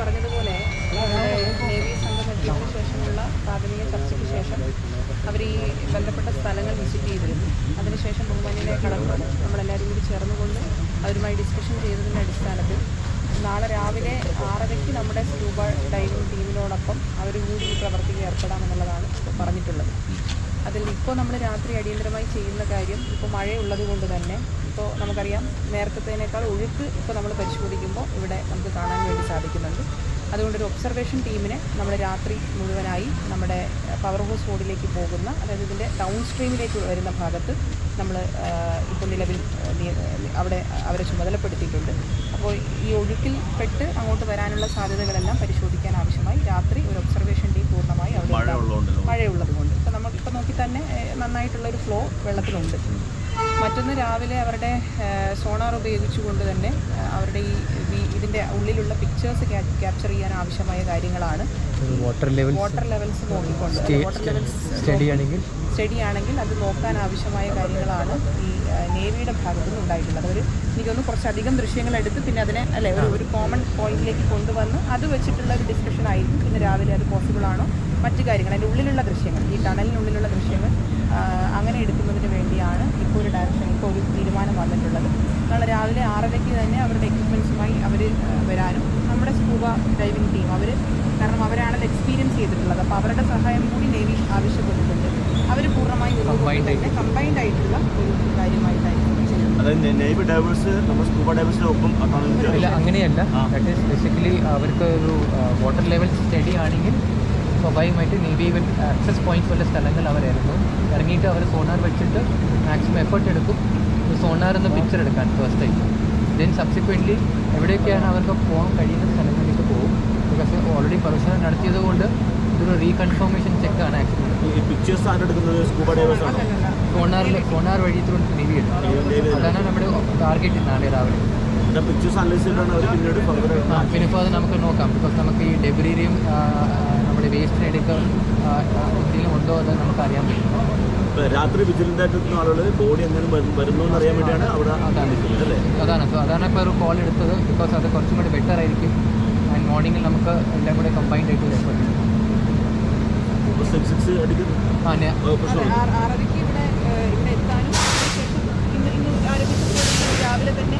പറഞ്ഞതുപോലെ നേവി സംഘം എത്തിയതിനു ശേഷമുള്ള പ്രാഥമിക ചർച്ചയ്ക്ക് ശേഷം അവർ ഈ ബന്ധപ്പെട്ട സ്ഥലങ്ങൾ വിസിറ്റ് ചെയ്തിരുന്നു അതിനുശേഷം ബഹുമാനിയിലെ കളക്ടർ നമ്മളെല്ലാവരും കൂടി ചേർന്നുകൊണ്ട് അവരുമായി ഡിസ്കഷൻ ചെയ്തതിന്റെ അടിസ്ഥാനത്തിൽ നാളെ രാവിലെ ആറരയ്ക്ക് നമ്മുടെ സ്കൂബ ഡൈവിംഗ് ടീമിനോടൊപ്പം അവർ കൂടി ഈ പ്രവർത്തിയിൽ ഏർപ്പെടാമെന്നുള്ളതാണ് പറഞ്ഞിട്ടുള്ളത്. അതിൽ ഇപ്പോൾ നമ്മൾ രാത്രി അടിയന്തരമായി ചെയ്യുന്ന കാര്യം ഇപ്പോൾ മഴയുള്ളത് കൊണ്ട് തന്നെ ഇപ്പോൾ നമുക്കറിയാം നേരത്തേനേക്കാൾ ഒഴുക്ക് ഇപ്പോൾ നമ്മൾ പരിശോധിക്കുമ്പോൾ ഇവിടെ നമുക്ക് കാണാൻ വേണ്ടി സാധിക്കുന്നുണ്ട്. അതുകൊണ്ട് ഒരു ഒബ്സർവേഷൻ ടീമിനെ നമ്മൾ രാത്രി മുഴുവനായി നമ്മുടെ പവർ ഹൗസ് റോഡിലേക്ക് പോകുന്ന അതായത് ഇതിന്റെ ഡൗൺ സ്ട്രീമിലേക്ക് വരുന്ന ഭാഗത്ത് നമ്മൾ ഇപ്പോൾ നിലവിൽ അവിടെ അവരെ ചുമതലപ്പെടുത്തിയിട്ടുണ്ട്. അപ്പോൾ ഈ ഒഴുക്കിൽ പെട്ട് അങ്ങോട്ട് വരാനുള്ള സാധ്യതകളെല്ലാം പരിശോധിക്കാൻ ആവശ്യമായി രാത്രി ഒരു ഒബ്സർവേഷൻ ടീം പൂർണമായി അവിടെ മഴ ഉണ്ടാകും. ഉള്ളതുകൊണ്ട് മഴയുള്ളത് കൊണ്ട് ഇപ്പം നമുക്ക് ഇപ്പം നോക്കി തന്നെ ഏഹ്, നന്നായിട്ടുള്ളൊരു ഫ്ലോ വെള്ളത്തിലുണ്ട്. മറ്റൊന്ന് രാവിലെ അവരുടെ സോണാർ ഉപയോഗിച്ചുകൊണ്ട് തന്നെ അവരുടെ ഈ ഇതിന്റെ ഉള്ളിലുള്ള പിക്ചേഴ്സ് ക്യാപ്ചർ ചെയ്യാൻ ആവശ്യമായ കാര്യങ്ങളാണ്. വാട്ടർ ലെവൽ വാട്ടർ ലെവൽസ് നോക്കിക്കൊണ്ട് വാട്ടർ ലെവൽസ് സ്റ്റഡി ആണെങ്കിൽ? സ്റ്റഡി ആണെങ്കിൽ അത് നോക്കാൻ ആവശ്യമായ കാര്യങ്ങളാണ് ഈ നേവിയുടെ ഭാഗത്തു നിന്ന് ഉണ്ടായിട്ടുള്ളത്. അതൊരു എനിക്കൊന്ന് കുറച്ചധികം ദൃശ്യങ്ങൾ എടുത്ത് പിന്നെ അതിനെ അല്ലെ ഒരു ഒരു കോമൺ പോയിന്റിലേക്ക് കൊണ്ടുവന്ന് അത് വെച്ചിട്ടുള്ള ഒരു ഡിസ്കഷൻ ആയിരിക്കും. പിന്നെ രാവിലെ അത് പോസിബിൾ ആണോ? മറ്റു കാര്യങ്ങൾ അതിന്റെ ഉള്ളിലുള്ള ദൃശ്യങ്ങൾ ഈ ടണലിനുള്ളിലുള്ള ദൃശ്യങ്ങൾ അങ്ങനെ എടുക്കുന്നതിന് വേണ്ടിയാണ് ഇപ്പോൾ ഒരു ഡയറക്ഷൻ ഇപ്പോൾ ഒരു തീരുമാനം വന്നിട്ടുള്ളത്. നാളെ രാവിലെ ആറരയ്ക്ക് തന്നെ അവരുടെ എക്യുപ്മെൻസുമായി അവർ വരാനും നമ്മുടെ സ്കൂബ ഡൈവിംഗ് ടീം അവർ കാരണം അവരാണത് എക്സ്പീരിയൻസ് ചെയ്തിട്ടുള്ളത്. അപ്പോൾ അവരുടെ സഹായം കൂടി നേവി ആവശ്യപ്പെട്ടിട്ടുണ്ട്. അവർ പൂർണമായി. കമ്പൈൻഡ് ആയിട്ടുള്ള. ഒരു കാര്യമായിട്ടായിരിക്കും നമ്മൾ ഇല്ല അങ്ങനെയല്ല. ദാറ്റ് ഈസ് ബേസിക്കലി അവർക്ക് ഒരു വാട്ടർ ലെവൽ സ്റ്റഡി ആണെങ്കിൽ സ്വാഭാവികമായിട്ട് നീവി വിൽ ആക്സസ് പോയിന്റ്സ് പോലെ സ്ഥലങ്ങൾ അവരായിരുന്നു. ഇറങ്ങും ഇറങ്ങിയിട്ട് അവർ സോണാർ വെച്ചിട്ട് മാക്സിമം എഫേർട്ട് എടുക്കും. സോണാർ എന്ന പിക്ചർ എടുക്കാൻ ഫസ്റ്റ് ടൈം ദെൻ സബ്സിക്വന്റ്ലി എവിടെയൊക്കെയാണ് അവർക്ക് പോകാൻ കഴിയുന്ന സ്ഥലങ്ങളിലേക്ക് പോകും. ബിക്കോസ് ഓൾറെഡി പ്രൊഫഷണൽ നടത്തിയത് കൊണ്ട് ഇതൊരു റീകൺഫർമേഷൻ ചെക്കാണ് ആക്ച്വലി ഈ പിക്ചേഴ്സ് ആരെടുക്കുന്നത് സ്കൂബ ഡൈവേഴ്സ് ആണോ? സോണാറിൽ സോണാർ വഴി ത്രൂ നേവി എടുക്കും. അതാണ് നമ്മുടെ ടാർഗറ്റ് നാളെ രാവിലെ. പിന്നെ ഇപ്പോൾ അത് നമുക്ക് നോക്കാം. ബിക്കോസ് നമുക്ക് ഈ ഡെബ്രീരിയും നമ്മുടെ വേസ്റ്റിന് എടുക്കാൻ എന്തെങ്കിലും ഉണ്ടോ അത് നമുക്ക് അറിയാൻ പറ്റും രാത്രി വിജിലന്റ് ആയിട്ട് ആളുകൾ ബോഡി എങ്ങനെ വരുന്നു എന്ന് അറിയാൻ വേണ്ടിയാണ് അവിടെ അതാണ്. സോ അതാണ്. ഇപ്പോൾ ഒരു കോൾ എടുത്തത്. ബിക്കോസ് അത് കുറച്ചും കൂടി ബെറ്റർ ആയിരിക്കും. ആൻഡ് മോർണിംഗിൽ നമുക്ക് എല്ലാം കൂടെ കമ്പൈൻഡ് ആയിട്ട് എഫേർട്ട് ആ ആറരയ്ക്ക് ഇവിടെ ഇവിടെ എത്താനും ഇന്ന് ഇന്ന് ആരംഭിച്ച രാവിലെ തന്നെ